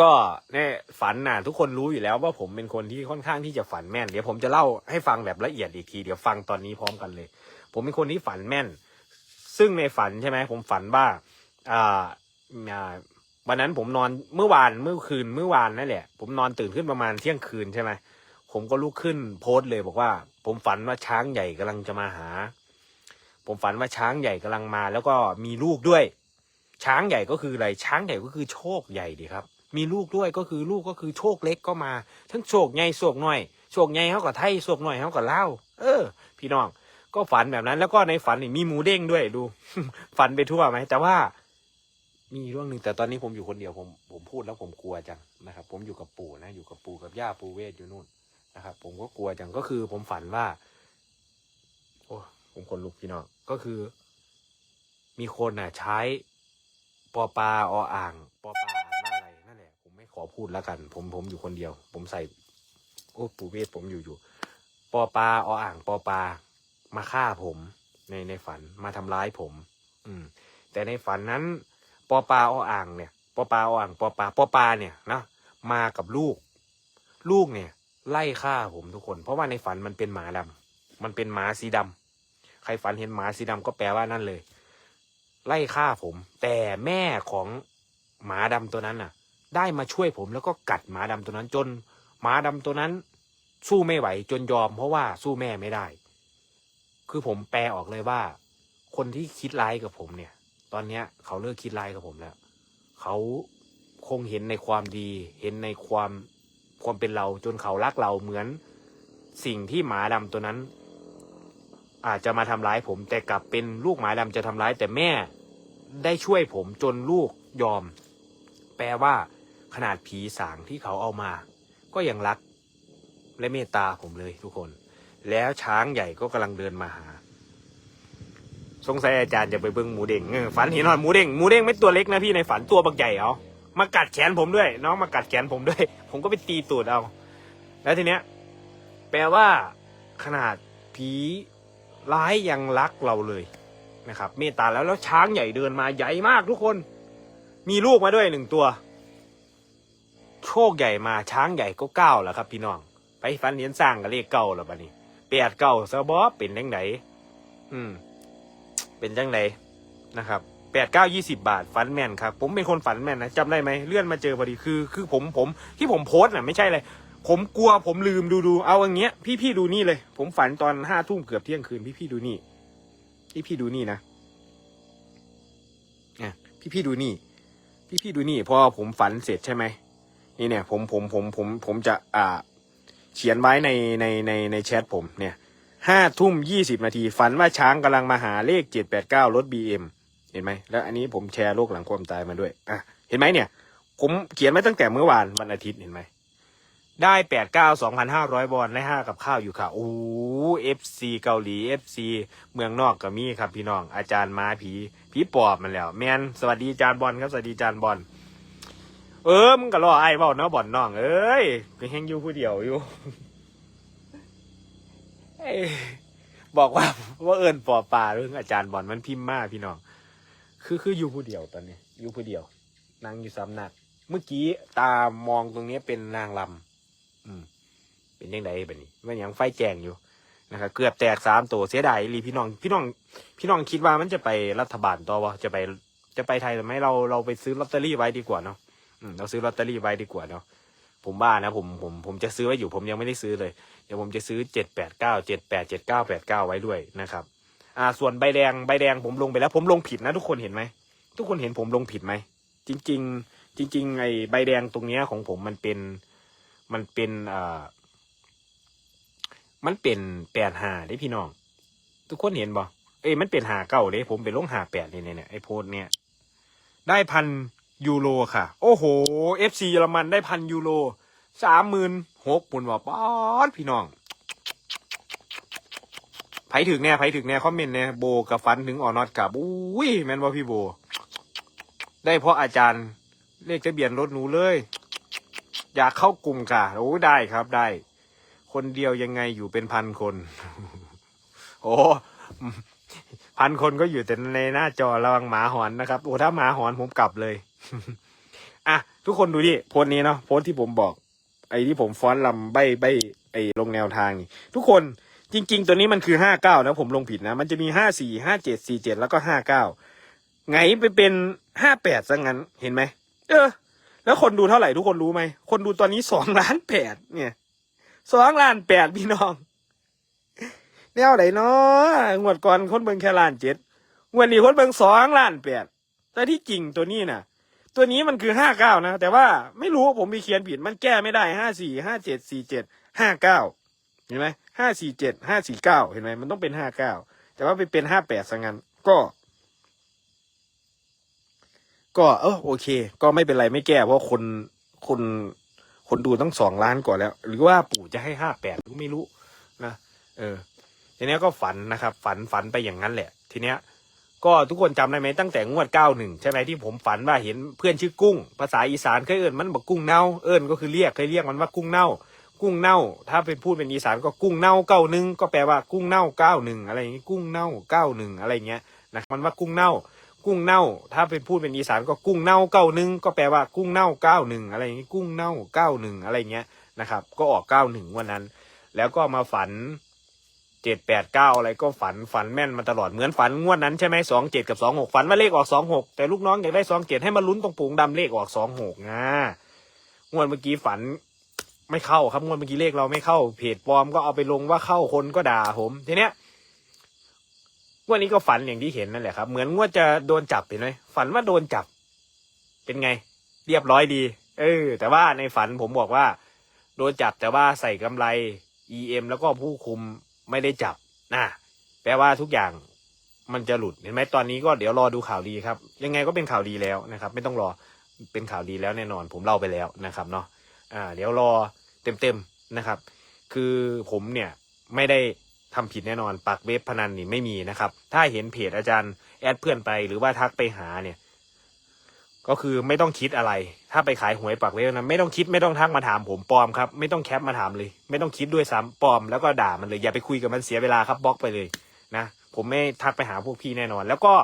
ก็เนี่ยฝันน่ะทุกคนรู้อยู่แล้วว่าผมเป็นคนที่ค่อนข้างที่จะฝันแม่น เดี๋ยวผมจะเล่าให้ฟังแบบละเอียดอีกที เดี๋ยวฟังตอนนี้พร้อมกันเลย ผมเป็นคนที่ฝันแม่น ซึ่งในฝันใช่ไหมผมฝันว่าอ่าอ่าวันนั้นผมนอนเมื่อวานเมื่อคืนเมื่อวานนั่นแหละ ผมนอนตื่นขึ้นประมาณเที่ยงคืนใช่ไหมผมก็ลุกขึ้นโพสต์เลยบอกว่า ผมฝันว่าช้างใหญ่กำลังจะมาหา ผมฝันว่าช้างใหญ่กำลังมา แล้วก็มีลูกด้วย ช้างใหญ่ก็คืออะไรช้างใหญ่ก็คือโชคใหญ่ดีครับ มีลูกด้วยก็คือลูกก็คือโชคเล็กก็มา ทั้งโชคใหญ่โชคหน้อยโชคใหญ่เขากับไทยโชคหน้อยเขากับเล่าเออ พี่น้องก็ฝันแบบนั้น แล้วก็ในฝันนี่มีหมูเด้งด้วยดู ฝันไปทั่วไหมแต่ว่ามีเรื่องหนึ่งแต่ตอนนี้ผมอยู่คนเดียวผมผมพูดแล้วผมกลัวจังนะครับ ผมอยู่กับปู่นะ อยู่กับปู่กับย่าปู่เวทอยู่นู่นนะครับ ผมก็กลัวจังก็คือผมฝันว่า โอ้ผมคนลุกพี่น้องก็คือ มีคนน่ะ ใช้ปอปลาออ่างปอปลา ขอพูดแล้วกัน ผมผมอยู่คนเดียว ผมใส่ โอ้ปู่เวทผมอยู่อยู่ปอปลาออ่างปอปลามาฆ่าผม ในในฝันมาทำร้ายผม อืม แต่ในฝันนั้นปอปลาออ่างเนี่ยปอปลาออ่างปอปลาปอปลาเนี่ยนะมากับลูก ลูกเนี่ย ไล่ฆ่าผมทุกคน เพราะว่าในฝันมันเป็นหมาดำมันเป็นหมาสีดำใครฝันเห็นหมาสีดำก็แปลว่านั่นเลย ไล่ฆ่าผม แต่แม่ของหมาดำตัวนั้นน่ะ ได้มาช่วยผมแล้วก็กัดหมาดำตัวนั้นจน หมาดำตัวนั้น สู้ไม่ไหวจนยอม เพราะว่าสู้แม่ไม่ได้ คือผมแปลออกเลยว่า คนที่คิดร้ายกับผมเนี่ย ตอนเนี้ย เขาเลิกคิดร้ายกับผมแล้ว เขาคงเห็นในความดี เห็นในความความเป็นเราจนเขารักเราเหมือนสิ่งที่หมาดำตัวนั้น อาจจะมาทำร้ายผม แต่กลับเป็นลูกหมาดำจะทำร้ายแต่แม่ได้ช่วยผมจนลูกยอม แปลว่า ขนาดผีสางที่เขาเอามา ก็ยังรักและเมตตาผมเลยทุกคน แล้วช้างใหญ่ก็กำลังเดินมาหา สงสัยอาจารย์จะไปเบิ้งหมูเด้งเออฝันเห็นหน่อยหมูเด้งหมูเด้งไม่ตัวเล็กนะพี่ในฝันตัวบักใหญ่เอามากัดแขนผมด้วย น้องมากัดแขนผมด้วย ผมก็ไปตีตูดเอา แล้วทีเนี้ย แปลว่า ขนาดผีร้ายยังรักเราเลยนะครับ เมตตาแล้วแล้วช้างใหญ่เดินมาใหญ่มากทุกคน มีลูกมาด้วยหนึ่งตัว โชคใหญ่มาช้างใหญ่ก็เก้าแล้วครับ พี่น้อง ไปฝันเห็นสร้างกับเลขเก้าแล้วบัดนี้แปดเก้าซะบอเป็นจังไหนอืม เป็นจังไหนนะครับแปดเก้ายี่สิบาท ฝันแม่นครับ ผมเป็นคนฝันแม่นนะจำได้ไหมเลื่อนมาเจอพอดีคือ คือผมผมที่ผมโพสต์น่ะไม่ใช่เลยผมกลัวผมลืมดูดูเอาอย่างเงี้ย พี่พี่ดูนี่เลย ผมฝันตอนห้าทุ่มเกือบเที่ยงคืน พี่พี่ดูนี่ พี่พี่ดูนี่นะอะพี่พี่ดูนี่ พี่พี่ดูนี่พอผมฝันเสร็จใช่ไหม นี่เนี่ยผมผมผมผมผมจะอ่าเขียนไว้ในในในในแชทผมเนี่ยห้าทุ่มยี่สิบนาทีฝันว่าช้างกำลังมาหาเลขเจ็ดแปดเก้ารถบีเอ็มเห็นไหมแล้วอันนี้ผมแชร์โลกหลังความตายมาด้วยอะเห็นไหมเนี่ย ผมเขียนไว้ตั้งแต่เมื่อวานวันอาทิตย์เห็นไหมได้แปดเก้าสองพันห้าร้อยบอลได้ห้ากับข้าวอยู่ค่ะโอ้เอฟซีเกาหลีเอฟซีเมืองนอกก็มีครับพี่น้องอาจารย์ม้าผีผีปอบมันแล้ว แมนสวัสดีอาจารย์บอลครับสวัสดีอาจารย์บอล เออ มึงก็รอไอ้เบ้าเนาะบอลน้อง เอ้ยก็แห้งอยู่ผู้เดียวอยู่เอ้ยบอกว่าว่าเอิญปอป่าเรื่องอาจารย์บอลมันพิมพ์มากพี่น้อง คือคืออยู่ผู้เดียวตอนนี้ อยู่ผู้เดียวนั่งอยู่สำนัก เมื่อกี้ตามองตรงนี้เป็นนางลำอืม เป็นยังไงแบบนี้มันยังไฟแจงอยู่นะครับเกือบแตกสามตัวเสียดายอีพี่น้อง พี่น้อง พี่น้องคิดว่ามันจะไปรัฐบาลต่อวะจะไปจะไปไทยหรือไม่เราเราไปซื้อลอตเตอรี่ไว้ดีกว่าเนาะอืม เราซื้อลอตเตอรี่ไว้ดีกว่าเนาะผมบ้านะผมผมผมจะซื้อไว้อยู่ผมยังไม่ได้ซื้อเลย เดี๋ยวผมจะซื้อเจ็ดแปดเก้าเจ็ดแปดเจ็ดเก้าแปดเก้าไว้ด้วยนะครับอ่าส่วนใบแดงใบแดงผมลงไปแล้ว ผมลงผิดนะทุกคนเห็นไหมทุกคนเห็นผมลงผิดไหมจริง ๆ จริง ๆ ไอ้ใบแดงตรงเนี้ยของผมมันเป็นมันเป็นอ่ามันเป็นแปดหาได้พี่น้อง ทุกคนเห็นบ่เอ้ยมันเป็นหาเก้าเลยผมเป็นลงหาแปดเนี่ยเนี่ยไอ้โพสเนี่ยได้พัน ยูโรค่ะ โอ้โหเอฟซีเยอรมันได้พันยูโรสามหมื่นหกปุ่นว่าป๊อดพี่น้องไผถึงแน่ไผถึงแน่คอมเมนต์แน่โบกับฟันถึงออนอตกับอุ้ยแม่นว่าพี่โบ ได้เพราะอาจารย์เลขทะเบียนรถหนูเลย อยากเข้ากลุ่มค่ะโอ้ได้ครับได้ คนเดียวยังไงอยู่เป็นพันคน โอ้พันคนก็อยู่แต่ในหน้าจอระวังหมาหอนนะครับ โอ้ถ้าหมาหอนผมกลับเลย อะทุกคนดูดิโพสต์นี้เนาะโพสต์ที่ผมบอก ไอ้ที่ผมฟ้อนลำใบใบไอ้ลงแนวทางนี่ ทุกคนจริง ๆ ตัวนี้มันคือห้าเก้านะผมลงผิดนะ มันจะมีห้าสี่ห้าเจ็ดสี่เจ็ดแล้วก็ห้าเก้าไงไปเป็นห้าแปดซะงั้นเห็นไหมเออ แล้วคนดูเท่าไหร่ทุกคนรู้ไหม คนดูตอนนี้สองล้านแปดเนี่ยสองล้านแปดพี่น้องแนวไหนเนาะงวดก่อนคนเบิงแค่ล้านเจ็ดงวดนี้คนเบิงสองล้านแปดแต่ที่จริงตัวนี้น่ะ ตัวนี้มันคือห้าเก้านะ แต่ว่าไม่รู้ว่าผมมีเขียนผิดมันแก้ไม่ได้ห้าสี่ห้าเจ็ดสี่เจ็ดห้าเก้าเห็นไหมห้าสี่เจ็ดห้าสี่เก้าเห็นไหมมันต้องเป็นห้าเก้าแต่ว่าไปเป็นห้าแปดซะงั้นก็ ก็เออโอเค ก็ไม่เป็นไรไม่แก้เพราะคนคนคนดูตั้งสองล้านกว่าแล้ว หรือว่าปู่จะให้ห้าแปดก็ไม่รู้นะเออทีเนี้ยก็ฝันนะครับ ฝันฝันไปอย่างนั้นแหละ ทีเนี้ย ก็ทุกคนจำได้ไหมตั้งแต่งวดเก้าหนึ่งใช่ไหมที่ผมฝันว่าเห็นเพื่อนชื่อกุ้ง ภาษาอีสานเคยเอิญมันบอกกุ้งเน่าเอิญก็คือเรียกเคยเรียกมันว่ากุ้งเน่า กุ้งเน่า ถ้าเป็นพูดเป็นอีสานก็กุ้งเน่าเก้าหนึ่งก็แปลว่ากุ้งเน่าเก้าหนึ่งอะไรอย่างงี้กุ้งเน่าเก้าหนึ่งอะไรเงี้ยนะมันว่ากุ้งเน่า กุ้งเน่า ถ้าเป็นพูดเป็นอีสานก็กุ้งเน่าเก้าหนึ่งก็แปลว่ากุ้งเน่าเก้าหนึ่งอะไรอย่างงี้กุ้งเน่าเก้าหนึ่งอะไรเงี้ยนะครับก็ออกเก้าหนึ่งวันนั้น แล้วก็มาฝัน เจ็ดแปดเก้าอะไรก็ฝันฝันแม่นมาตลอดเหมือนฝันงวดนั้นใช่ไหมสองเจ็ดกับสองหกฝันว่าเลขออกสองหกแต่ลูกน้องอยากได้สองเจ็ดให้มาลุ้นตรงปูงดำเลขออกสองหกนะงวดเมื่อกี้ฝันไม่เข้าครับงวดเมื่อกี้เลขเราไม่เข้าเพจปลอมก็เอาไปลงว่าเข้าคนก็ด่าผมทีเนี้ยงวดนี้ก็ฝันอย่างที่เห็นนั่นแหละครับ เหมือนงวดจะโดนจับเห็นไหมฝันว่าโดนจับ เป็นไง เรียบร้อยดี เออ แต่ว่าในฝันผมบอกว่า โดนจับแต่ว่าใส่กำไร EM แล้วก็ผู้คุม ไม่ได้จับนะแปลว่าทุกอย่างมันจะหลุดเห็นไหมตอนนี้ก็เดี๋ยวรอดูข่าวดีครับ ยังไงก็เป็นข่าวดีแล้วนะครับ ไม่ต้องรอเป็นข่าวดีแล้วแน่นอน ผมเล่าไปแล้วนะครับเนาะอ่า เดี๋ยวรอเต็มๆนะครับ คือผมเนี่ยไม่ได้ทำผิดแน่นอนปักเว็บพนันนี่ไม่มีนะครับ ถ้าเห็นเพจอาจารย์แอดเพื่อนไปหรือว่าทักไปหาเนี่ย ก็คือไม่ต้องคิดอะไร ถ้าไปขายหวยปักเว็บนะไม่ต้องคิดไม่ต้องทักมาถามผมปลอมครับ ไม่ต้องแคปมาถามเลย ไม่ต้องคิดด้วยซ้ำปลอมแล้วก็ด่ามันเลย อย่าไปคุยกับมันเสียเวลาครับบล็อกไปเลยนะผมไม่ทักไปหาพวกพี่แน่นอน แล้วก็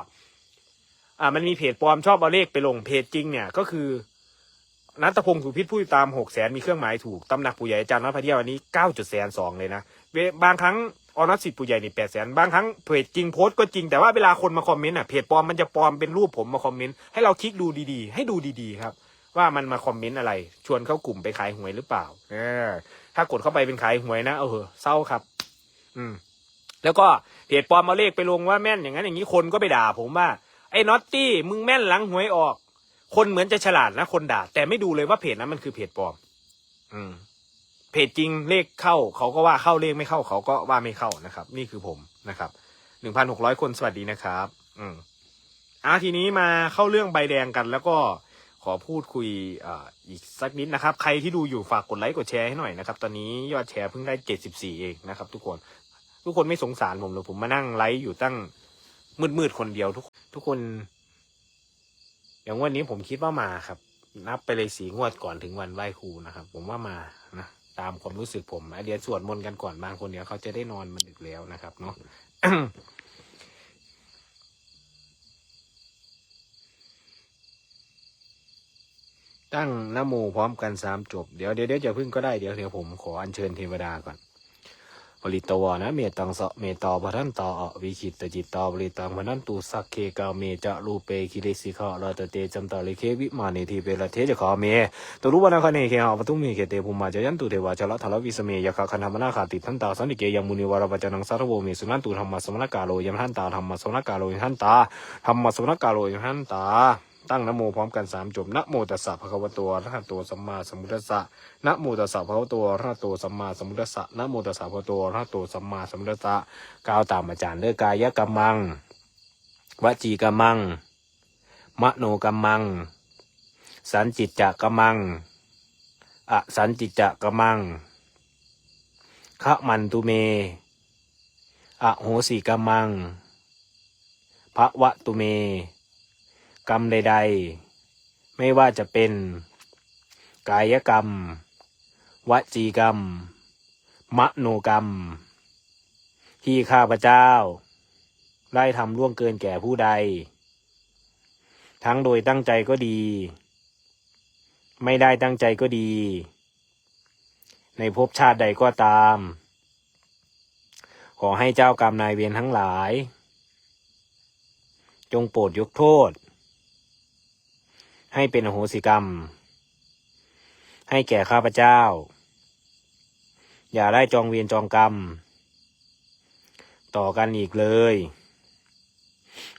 อ่ามันมีเพจปลอมชอบเอาเลขไปลงเพจจริงเนี่ยก็คือนัทพงศ์สุพิษผู้ติดตามหกแสนมีเครื่องหมายถูกตำหนักปู่ใหญ่อาจารย์นัทพเดียวันนี้เก้าจุดแสนสองเลยนะบางครั้ง ออนัสิทธิ์ปู่ใหญ่นี่แปดแสนบางครั้งเพจจริงโพสต์ก็จริงแต่ว่าเวลาคนมาคอมเมนต์อะเพจปลอมมันจะปลอมเป็นรูปผมมาคอมเมนต์ให้เราคลิกดูดีๆ ให้ดูดีๆครับ ว่ามันมาคอมเมนต์อะไร ชวนเข้ากลุ่มไปขายหวยหรือเปล่าเออถ้ากดเข้าไปเป็นขายหวยนะเออเศร้าครับ อืม แล้วก็เพจปลอมมาเลขไปลงว่าแม่นอย่างนั้นอย่างนี้คนก็ไปด่า ผมว่าไอ้น็อตตี้มึงแม่นหลังหวยออก คนเหมือนจะฉลาดนะคนด่า แต่ไม่ดูเลยว่าเพจนั้นมันคือเพจปลอม อืม เพจจริงเลขเข้าเขาก็ว่าเข้าเลขไม่เข้าเขาก็ว่าไม่เข้านะครับ นี่คือผมนะครับหนึ่งพันหกร้อยคนสวัสดีนะครับ อืมอ่าทีนี้มาเข้าเรื่องใบแดงกัน แล้วก็ขอพูดคุยอ่าอีกสักนิดนะครับ ใครที่ดูอยู่ฝากกดไลค์กดแชร์ให้หน่อยนะครับ ตอนนี้ยอดแชร์เพิ่งได้เจ็ดสิบสี่เองนะครับ ทุกคน ทุกคนไม่สงสารผมเลยผมมานั่งไลฟ์อยู่ตั้งมืดๆคนเดียวทุก ทุกคน อย่างวันนี้ผมคิดว่ามาครับ นับไปเลยสีงวดก่อนถึงวันไหว้ครูนะครับ ผมว่ามา ตามความรู้สึกผมเดี๋ยวสวดมนต์กันก่อนบางคนเดี๋ยวเขาจะได้นอนมันดึกแล้วนะครับเนาะตั้งนโมพร้อมกันสามจบ เดี๋ยวเดี๋ยวจะพึ่งก็ได้เดี๋ยวเดี๋ยวผมขออัญเชิญเทวดาก่อน บริตวานะเมตังสะเมตาพระทันตาอวิชิตจิตตาบริตังพนันตุสักเคกาเมจะรูเปคิริสิกาลาตเตจัมตาลิเควิมาเนทีเปรเทจะขอเมตรุวนาคเนเคหาปทุมเมเคเตภูมิมาจยันตุเทวาจละทลวิสเมยะคะคันธมนาคาติทันตาสันติเกยมุนิวารปจนังสารโวเมสุนันตุธรรมสมณกาโลยมทันตาธรรมสมณกาโลยมทันตาธรรมสมณกาโลยมทันตา ตั้งนโมพร้อมกันสามจบนะโมตัสสะภะคะวะโตอะระหะโตสัมมาสัมพุทธัสสะนะโมตัสสะภะคะวะโตอะระหะโตสัมมาสัมพุทธัสสะนะโมตัสสะภะคะวะโตอะระหะโตสัมมาสัมพุทธัสสะกล่าวตามอาจารย์เด้อกายกรรมังวจีกรรมัง มโนกรรมัง สันจิตจกรรมังอสันจิตจกรรมังขะมันตุเม อโหสิกรรมังภะวะตุเม กรรมใด ๆ ไม่ว่าจะเป็น กายกรรม วจีกรรม มโนกรรม ที่ข้าพเจ้า ได้ทำล่วงเกินแก่ผู้ใด ทั้งโดยตั้งใจก็ดี ไม่ได้ตั้งใจก็ดี ในภพชาติใดก็ตาม ขอให้เจ้ากรรมนายเวรทั้งหลายจงโปรดยกโทษ ให้เป็นอโหสิกรรม ให้แก่ข้าพเจ้า อย่าได้จองเวียนจองกรรม ต่อกันอีกเลย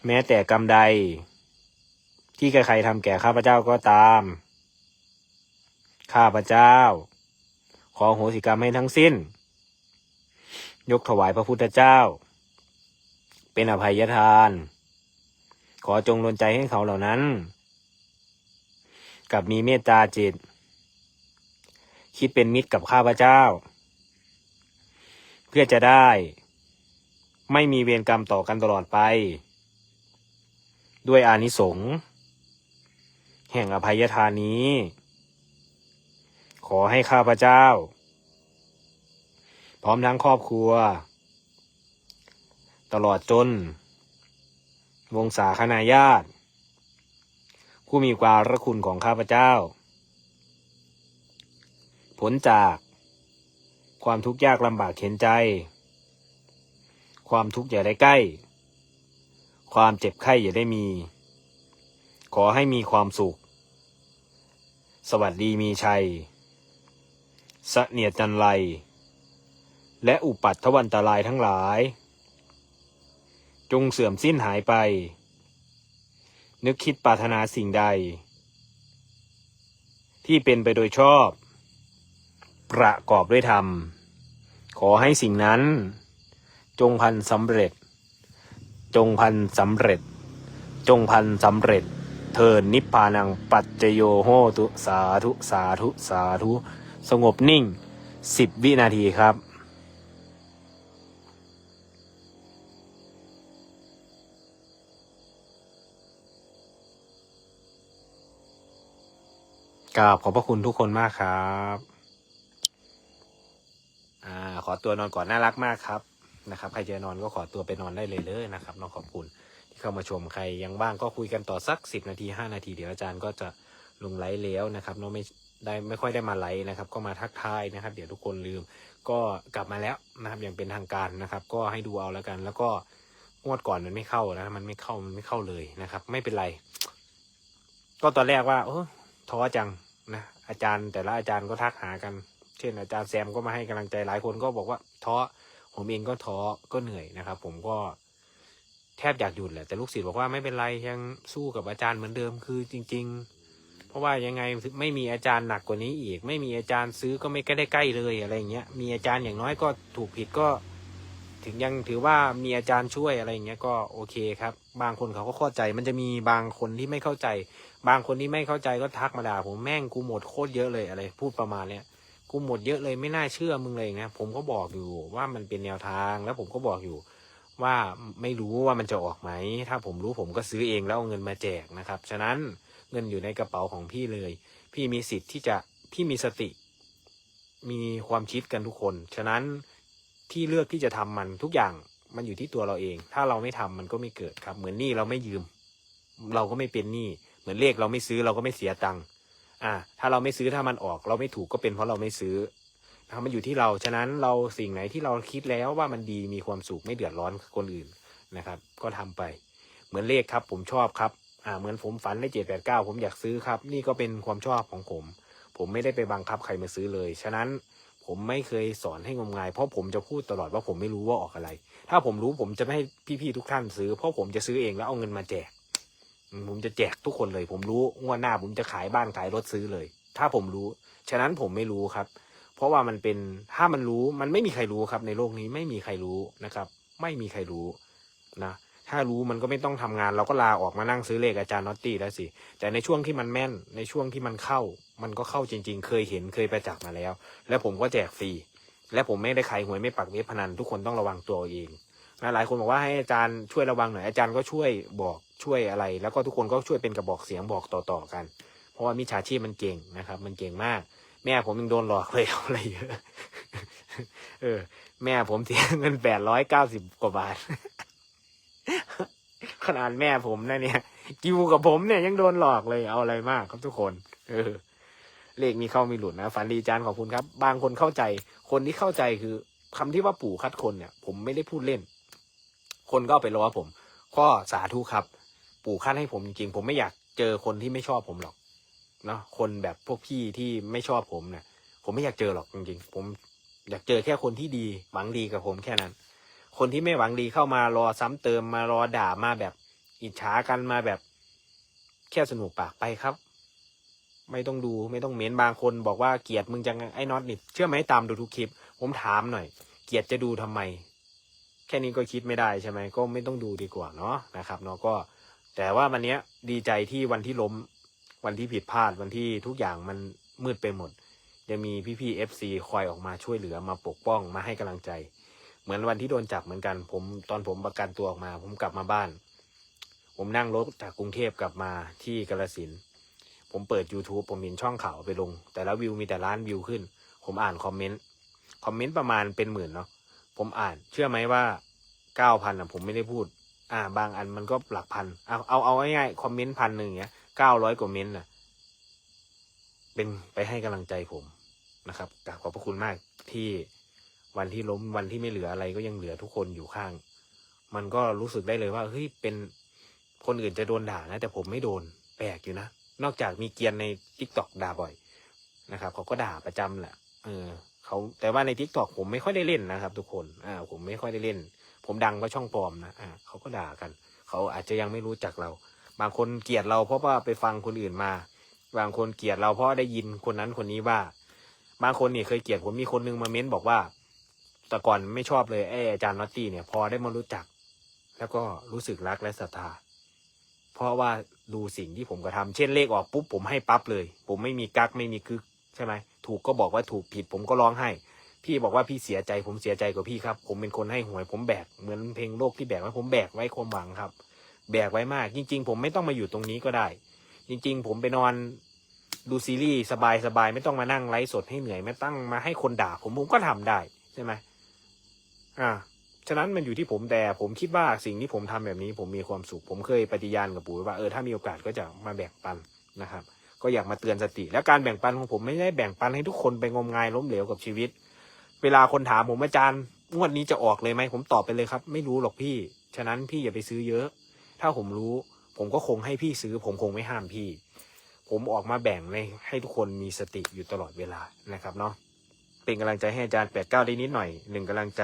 แม้แต่กรรมใด ที่ใครๆทำแก่ข้าพเจ้าก็ตาม ข้าพเจ้า ขอโหสิกรรมให้ทั้งสิ้น ยกถวายพระพุทธเจ้า เป็นอภัยทาน ขอจงรนใจให้เขาเหล่านั้น กับมีเมตตาจิต คิดเป็นมิตรกับข้าพเจ้า เพื่อจะได้ ไม่มีเวรกรรมต่อกันตลอดไป ด้วยอานิสงส์แห่งอภัยทานนี้ ขอให้ข้าพเจ้า พร้อมทั้งครอบครัว ตลอดจน วงศาคณาญาติ ผู้มีความระคุณของข้าพเจ้า ผลจากความทุกข์ยากลำบากเข็นใจ ความทุกข์อย่าได้ใกล้ ความเจ็บไข้อย่าได้มี ขอให้มีความสุข สวัสดีมีชัย สเนียดจันไรและอุปัตถวันตรายทั้งหลาย จงเสื่อมสิ้นหายไป นึกคิดปรารถนาสิ่งใด ที่เป็นไปโดยชอบ ประกอบด้วยธรรม ขอให้สิ่งนั้น จงพันสำเร็จ จงพันสำเร็จ จงพันสำเร็จ เทินนิพพานังปัจจโยโหตุสาธุสาธุสาธุ สงบนิ่งสิบวินาทีครับ กราบขอบพระคุณทุกคนมากครับอ่าขอตัวนอนก่อนน่ารักมากครับนะครับ ใครจะนอนก็ขอตัวไปนอนได้เลยเลยนะครับน้องขอบคุณที่เข้ามาชมใครยังว่างก็คุยกันต่อสักสิบนาทีห้านาทีเดี๋ยวอาจารย์ก็จะลงไลฟ์แล้วนะครับน้องไม่ได้ไม่ค่อยได้มาไลฟ์นะครับ ก็มาทักทายนะครับ เดี๋ยวทุกคนลืม ก็กลับมาแล้วนะครับ อย่างเป็นทางการนะครับ ก็ให้ดูเอาแล้วกัน แล้วก็งวดก่อนมันไม่เข้านะ มันไม่เข้ามันไม่เข้าเลยนะครับ ไม่เป็นไร ก็ตอนแรกว่าเออ ท้อจังนะอาจารย์แต่ละอาจารย์ก็ทักหากัน เช่นอาจารย์แซมก็มาให้กำลังใจหลายคนก็บอกว่าท้อผมเองก็ท้อก็เหนื่อยนะครับ ผมก็แทบอยากหยุดแหละแต่ลูกศิษย์บอกว่าไม่เป็นไรยังสู้กับอาจารย์เหมือนเดิมคือจริง ๆ เพราะว่ายังไงไม่มีอาจารย์หนักกว่านี้อีก ไม่มีอาจารย์ซื้อก็ไม่ได้ใกล้เลยอะไรอย่างเงี้ยมีอาจารย์อย่างน้อยก็ถูกผิดก็ ถึงยังถือว่ามีอาจารย์ช่วยอะไรอย่างเงี้ยก็โอเคครับ บางคนเขาก็เข้าใจมันจะมีบางคนที่ไม่เข้าใจ บางคนที่ไม่เข้าใจก็ทักมาด่าผมแม่งกูหมดโคตรเยอะเลยอะไร พูดประมาณเนี้ยกูหมดเยอะเลยไม่น่าเชื่อมึงเลยนะผมก็บอกอยู่ว่ามันเป็นแนวทางแล้วผมก็บอกอยู่ ว่าไม่รู้ว่ามันจะออกไหม ถ้าผมรู้ผมก็ซื้อเองแล้วเอาเงินมาแจกนะครับ ฉะนั้นเงินอยู่ในกระเป๋าของพี่เลย พี่มีสิทธิ์ที่จะพี่มีสติ มีความคิดกันทุกคน ฉะนั้นที่เลือกที่จะทำมันทุกอย่างมันอยู่ที่ตัวเราเอง ถ้าเราไม่ทำมันก็ไม่เกิดครับ เหมือนหนี้เราไม่ยืม เราก็ไม่เป็นหนี้ เหมือนเลขเราไม่ซื้อเราก็ไม่เสียตังค์อ่า ถ้าเราไม่ซื้อถ้ามันออก เราไม่ถูกก็เป็นเพราะเราไม่ซื้อนะครับมันอยู่ที่เราฉะนั้นเราสิ่งไหนที่เราคิดแล้วว่ามันดีมีความสุขไม่เดือดร้อนคนอื่นนะครับ ก็ทำไป เหมือนเลขครับผมชอบครับอ่าเหมือนผมฝันได้เจ็ดแปดเก้าผมอยากซื้อครับ นี่ก็เป็นความชอบของผม ผมไม่ได้ไปบังคับใครมาซื้อเลย ฉะนั้นผมไม่เคยสอนให้งมงาย เพราะผมจะพูดตลอดว่าผมไม่รู้ว่าออกอะไร ถ้าผมรู้ผมจะไม่ให้พี่ๆทุกท่านซื้อ เพราะผมจะซื้อเองแล้วเอาเงินมาแจก ผมจะแจกทุกคนเลย ผมรู้งวดหน้าผมจะขายบ้านขายรถซื้อเลย ถ้าผมรู้ ฉะนั้นผมไม่รู้ครับ เพราะว่ามันเป็นถ้ามันรู้มันไม่มีใครรู้ครับ ในโลกนี้ไม่มีใครรู้นะครับ ไม่มีใครรู้นะถ้ารู้มันก็ไม่ต้องทำงาน เราก็ลาออกมานั่งซื้อเลขอาจารย์นอตตี้แล้วสิแต่ในช่วงที่มันแม่นในช่วงที่มันเข้า มันก็เข้าจริง ๆ เคยเห็นเคยประจักษ์มาแล้ว แล้วผมก็แจกฟรีและผมไม่ได้ขายหวยไม่ปักเว็บพนันทุกคนต้องระวังตัวเองนะหลายคนบอกว่าให้อาจารย์ช่วยระวังหน่อยอาจารย์ก็ช่วยบอก ช่วยอะไร แล้วก็ทุกคนก็ช่วยเป็นกระบอกเสียงบอกต่อๆกัน เพราะว่ามิจฉาชีพมันเก่งนะครับ มันเก่งมาก แม่ผมยังโดนหลอกเลยเอาอะไรเยอะเออ แม่ผมเสียเงินแปดร้อยเก้าสิบกว่าบาท ขนาดแม่ผมนะเนี่ยกิวกับผมเนี่ยยังโดนหลอกเลยเอาอะไรมากครับทุกคน เออ เลขมีเข้ามีหลุดนะฝันดีจารย์ขอบคุณครับ บางคนเข้าใจ คนที่เข้าใจคือคำที่ว่าปู่คัดคนเนี่ย ผมไม่ได้พูดเล่น คนก็ไปล้อผม ก็สาธุครับ ปู่คัดให้ผมจริงๆผมไม่อยากเจอคนที่ไม่ชอบผมหรอกเนาะคนแบบพวกพี่ที่ไม่ชอบผมเนี่ยผมไม่อยากเจอหรอกจริงๆ ผมอยากเจอแค่คนที่ดีหวังดีกับผมแค่นั้น คนที่ไม่หวังดีเข้ามารอซ้ำเติมมารอด่ามาแบบอิจฉากันมาแบบ แค่สนุกปากไปครับ ไม่ต้องดูไม่ต้องเม้นบางคนบอกว่าเกลียดมึงจังไอ้น็อตนี่เชื่อไหมตามดูทุกคลิป ผมถามหน่อย เกลียดจะดูทำไม แค่นี้ก็คิดไม่ได้ใช่ไหมก็ไม่ต้องดูดีกว่าเนาะนะครับเนาะก็ แต่ว่าวันเนี้ยดีใจที่วันที่ล้มวันที่ผิดพลาดวันที่ทุกอย่างมันมืดไปหมด จะมีพี่ๆเอฟซีคอยออกมาช่วยเหลือมาปกป้องมาให้กำลังใจ เหมือนวันที่โดนจับเหมือนกัน ผมตอนผมประกันตัวออกมา ผมกลับมาบ้าน ผมนั่งรถจากกรุงเทพกลับมาที่กาลสินผมเปิด YouTube ผมเห็นช่องข่าวไปลง แต่ละวิวมีแต่ล้านวิวขึ้น ผมอ่านคอมเมนต์คอมเมนต์ประมาณเป็นหมื่นเนาะผมอ่านเชื่อไหมว่าเก้าพันอะผมไม่ได้พูด อ่า บางอันมันก็หลักพัน เอาเอาเอาง่ายๆคอมเมนต์พันหนึ่งเงี้ยเก้าร้อยกว่าเมนต์น่ะเป็นไปให้กำลังใจผมนะครับขอบพระคุณมากที่วันที่ล้มวันที่ไม่เหลืออะไรก็ยังเหลือทุกคนอยู่ข้าง มันก็รู้สึกได้เลยว่าเฮ้ยเป็นคนอื่นจะโดนด่านะ แต่ผมไม่โดนแปลกอยู่นะนอกจากมีเกียนในทิกตอกด่าบ่อยนะครับเขาก็ด่าประจำแหละเออเขาแต่ว่าในทิกตอกผมไม่ค่อยได้เล่นนะครับ ทุกคนอ่าผมไม่ค่อยได้เล่น ผมดังก็ช่องปลอมนะอ่าเขาก็ด่ากัน เขาอาจจะยังไม่รู้จักเรา บางคนเกลียดเราเพราะว่าไปฟังคนอื่นมา บางคนเกลียดเราเพราะได้ยินคนนั้นคนนี้ว่า บางคนนี่เคยเกลียดผมมีคนนึงมาเม้นบอกว่า แต่ก่อนไม่ชอบเลยไอ้อาจารย์นอตตี้เนี่ย พอได้มารู้จัก แล้วก็รู้สึกรักและศรัทธาเพราะว่าดูสิ่งที่ผมกระทำเช่นเลขออกปุ๊บผมให้ปั๊บเลย ผมไม่มีกักไม่มีคึกใช่ไหมถูกก็บอกว่าถูกผิดผมก็ร้องให้ พี่บอกว่าพี่เสียใจผมเสียใจกว่าพี่ครับ ผมเป็นคนให้หวยผมแบกเหมือนเพลงโลกที่แบกไว้ผมแบกไว้ความหวังครับ แบกไว้มาก จริง ๆ ผมไม่ต้องมาอยู่ตรงนี้ก็ได้ จริง ๆ ผมไปนอนดูซีรีส์สบายๆไม่ต้องมานั่งไลฟ์สดให้เหนื่อยไม่ตั้งมาให้คนด่า ผมผมก็ทำได้ใช่ไหมอ่าฉะนั้นมันอยู่ที่ผมแต่ผมคิดว่าสิ่งที่ผมทำแบบนี้ ผมมีความสุข ผมเคยปฏิญาณกับปู่ว่าเออถ้ามีโอกาสก็จะมาแบ่งปันนะครับ ก็อยากมาเตือนสติ และการแบ่งปันของผมไม่ได้แบ่งปันให้ทุกคนไปงมงายล้มเหลวกับชีวิต เวลาคนถามผมอาจารย์งวดนี้จะออกเลยไหมผมตอบไปเลยครับ ไม่รู้หรอกพี่ ฉะนั้นพี่อย่าไปซื้อเยอะ ถ้าผมรู้ผมก็คงให้พี่ซื้อ ผมคงไม่ห้ามพี่ ผมออกมาแบ่งในให้ทุกคนมีสติอยู่ตลอดเวลานะครับเนาะเป็นกำลังใจให้อาจารย์แปดเก้าได้นิดหน่อยหนึ่งกำลังใจ